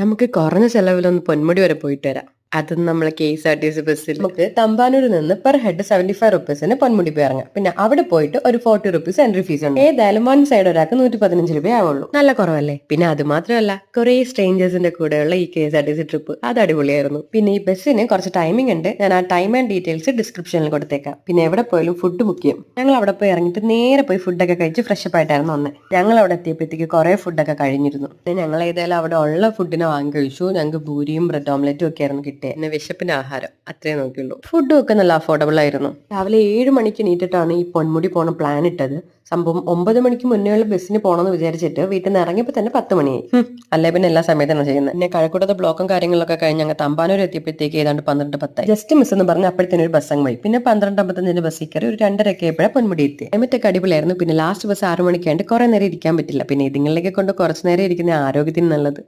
നമുക്ക് കുറഞ്ഞ ചെലവിലൊന്ന് പൊന്മുടി വരെ പോയിട്ട് വരാം. അതും നമ്മളെ K S R T C ബസ്സിൽ നമുക്ക് തമ്പാനൂരിൽ നിന്ന് പെർ ഹെഡ് സെവന്റി ഫൈവ് റുപ്പീസിന് പൊന്മുടി പോയി ഇറങ്ങാം. പിന്നെ അവിടെ പോയിട്ട് ഒരു ഫോർട്ടി റുപ്പീസ് എൻട്രി ഫീസ് ഉണ്ട്. ഏതായാലും വൺ സൈഡ് ഒരാൾക്ക് നൂറ്റി പതിനഞ്ച് രൂപ ആവുള്ളൂ. നല്ല കുറവല്ലേ? പിന്നെ അത് മാത്രമല്ല കുറെ സ്ട്രേഞ്ചേഴ്സിന്റെ കൂടെയുള്ള ഈ K S R T C trip അത് അടിപൊളിയായിരുന്നു. പിന്നെ ഈ ബസ്സിന് കുറച്ച് ടൈമിംഗ് ഉണ്ട്. ഞാൻ ആ ടൈം ആൻഡ് ഡീറ്റെയിൽസ് ഡിസ്ക്രിപ്ഷനിൽ കൊടുത്തേക്കാം. പിന്നെ എവിടെ പോയാലും ഫുഡ് മുഖ്യം ഞങ്ങൾ അവിടെ പോയി ഇറങ്ങിയിട്ട് നേരെ പോയി ഫുഡൊക്കെ കഴിച്ച് ഫ്രഷ് അപ്പ് ആയിട്ടായിരുന്നു വന്നത് ഞങ്ങൾ അവിടെ എത്തിയപ്പോഴത്തേക്ക് കുറെ ഫുഡൊക്കെ കഴിഞ്ഞിരുന്നു. പിന്നെ ഞങ്ങൾ ഏതായാലും അവിടെ ഉള്ള ഫുഡിനെ വാങ്ങി കഴിച്ചു. ഞങ്ങൾക്ക് ഭൂരിയും ബ്രെഡ് ഓംലെറ്റും ഒക്കെ ആയിരുന്നു കിട്ടിയത് പിന്നെ വിശപ്പിന്റെ ആഹാരം അത്രേ നോക്കിയുള്ളൂ. ഫുഡും ഒക്കെ നല്ല അഫോർഡബിൾ ആയിരുന്നു. രാവിലെ ഏഴ് മണിക്ക് നീട്ടിട്ടാണ് ഈ പൊന്മുടി പോണ പ്ലാൻ ഇട്ടത്. സംഭവം ഒമ്പത് മണിക്ക് മുന്നേയുള്ള ബസ്സിന് പോണെന്ന് വിചാരിച്ചിട്ട് വീട്ടിൽ നിന്ന് ഇറങ്ങിയപ്പോൾ തന്നെ പത്ത് മണിയായി. അല്ലെ പിന്നെ എല്ലാ സമയത്താണ് ചെയ്യുന്നത് പിന്നെ കഴക്കൂട്ടത്തെ ബ്ലോക്കും കാര്യങ്ങളൊക്കെ കഴിഞ്ഞ് ഞങ്ങൾ തമ്പാനൂർ എത്തിയപ്പോഴത്തേക്ക് ഏതാണ്ട് പന്ത്രണ്ട് പത്തായി. ജസ്റ്റ് മിസ് എന്ന് പറഞ്ഞ് അപ്പോഴത്തേനും ഒരു ബസ് അങ്ങ് പോയി. പിന്നെ പന്ത്രണ്ട് അമ്പത്തഞ്ചിന് ബസ്സിൽ കയറി ഒരു രണ്ടരക്കെ ആയപ്പോഴാണ് പൊന്മുടി എത്തി ക്ലൈമറ്റൊക്കെ അടിപൊളിയായിരുന്നു. പിന്നെ ലാസ്റ്റ് ബസ് ആറ് മണിക്കാണ്ട് കുറെ നേരം ഇരിക്കാൻ പറ്റില്ല. പിന്നെ ഇതിങ്ങളിലേക്ക് കൊണ്ട് കുറച്ച് നേരം ഇരിക്കുന്ന ആരോഗ്യത്തിന് നല്ലത്.